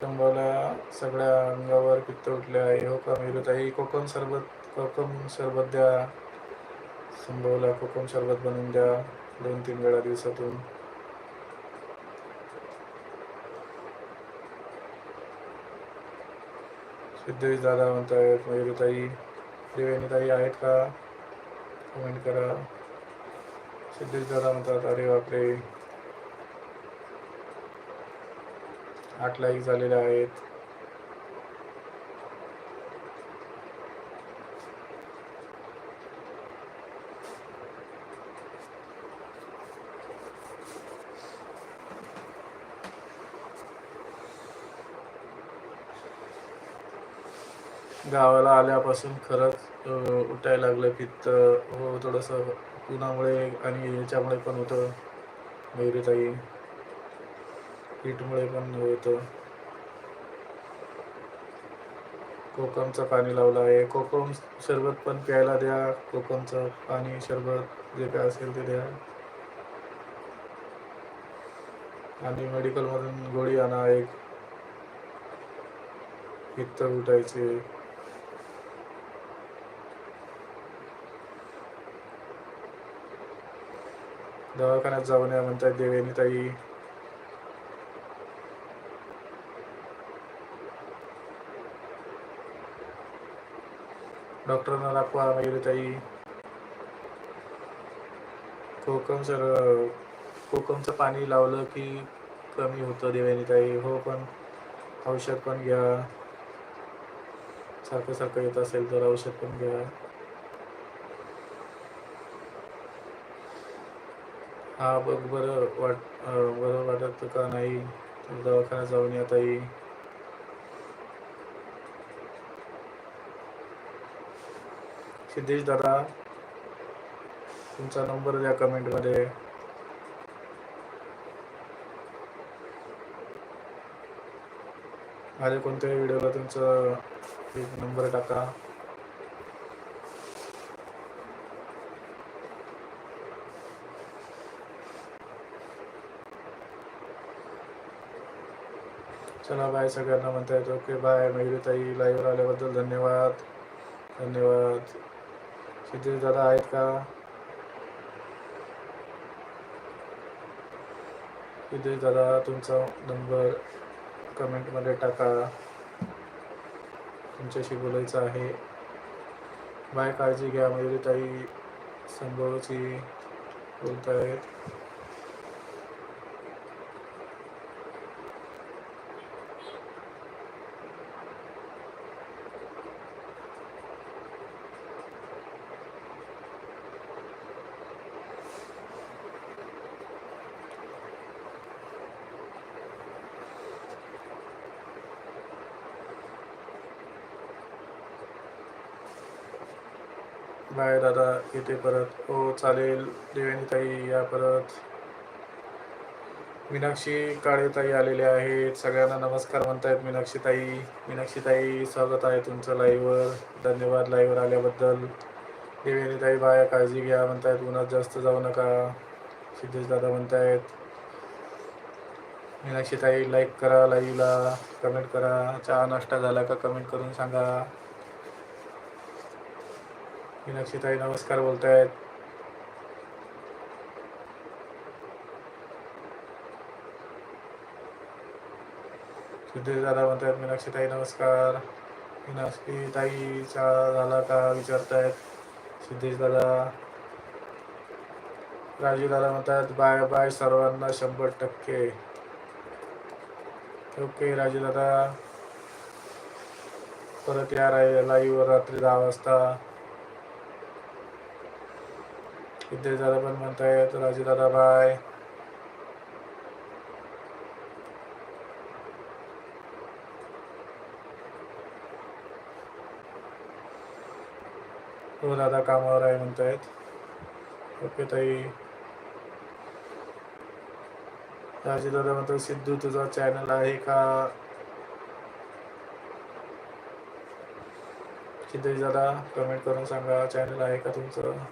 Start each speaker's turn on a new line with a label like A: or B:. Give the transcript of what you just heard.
A: शंभूला सगळ्या अंगावर पित्त उठले आहे. हो का मेरुताई कोकम सरबत कोकम सरबत द्या. संभवला कोकम सरबत बनवून द्या दोन तीन वेळा दिवसातून. सिद्धेश दादा म्हणतायत मयुरीताई त्रिवेणीताई आहेत का? कमेंट करा. सिद्धेश दादा म्हणतात अरे बापरे. आठ लाईक झालेले आहेत. गावाला आल्यापासून खरंच उठायला लागलं पित्त हो थोडंसं उन्हामुळे आणि याच्यामुळे पण होतं ताई हीटमुळे पण होतं कोकमचं पाणी लावलं आहे. कोकम सरबत पण प्यायला द्या. कोकमचं पाणी सरबत जे काय असेल ते द्या. आणि मेडिकलमधून गोळी आणा एक. पित्त उठायचे. दवाखान्यात जाऊन या म्हणतात देवेनी ताई डॉक्टरांना दाखवा ताई. कोकम सर कोकमचं पाणी लावलं की कमी होतं देवेनी ताई. हो पण औषध पण घ्या. सारखं सारखं येत असेल तर औषध पण घ्या. हा बघ बरं वाट बरं वाटत का नाही? दवाखान्यात जाऊन या ताई. सिद्धेश दादा तुमचा नंबर द्या कमेंटमध्ये माझ्या कोणत्याही व्हिडिओला तुमचा एक नंबर टाका. चला बाय सगळ्यांना म्हणता येतो. ओके बाय मयुरीताई लाईव्ह आल्याबद्दल धन्यवाद. धन्यवाद. सिद्धेश दादा आहेत का? सिद्धेश दादा तुमचा नंबर कमेंटमध्ये टाका. तुमच्याशी बोलायचं आहे. बाय काळजी घ्या मयुरीताई. संभवची बोलतायत. नाही दादा येते परत. हो चालेल. देवेनीताई या परत. मीनाक्षी काळेताई आलेले आहेत. सगळ्यांना नमस्कार म्हणतायत मीनाक्षीताई. मीनाक्षीताई स्वागत आहे तुमचं लाईव्हवर धन्यवाद लाईव्हवर आल्याबद्दल. देवेनीताई बाया काळजी घ्या म्हणतायत. उन्हात जास्त जाऊ नका सिद्धेश दादा म्हणतायत. मीनाक्षीताई लाईक करा लाईव्हला कमेंट करा. चहा नाश्ता झाला का? कमेंट करून सांगा. मीनाक्षीताई नमस्कार बोलतायत. सिद्धेश दादा म्हणतायत मीनाक्षीताई नमस्कार. मीनाक्षीताईचा झाला का विचारतायत? सिद्धेश दादा. राजू दादा म्हणतात बाय बाय सर्वांना शंभर टक्के. ओके राजू दादा. परत या लाईव्ह रात्री दहा वाजता. सिद्धेश दादा पण म्हणतायत राजू दादा बाय. हो दादा कामावर आहे म्हणतायत. ओके ताई. राजू दादा म्हणतो सिद्धू तुझा चॅनल आहे का? सिद्धेश दादा कमेंट करून सांगा चॅनल आहे का तुमचं?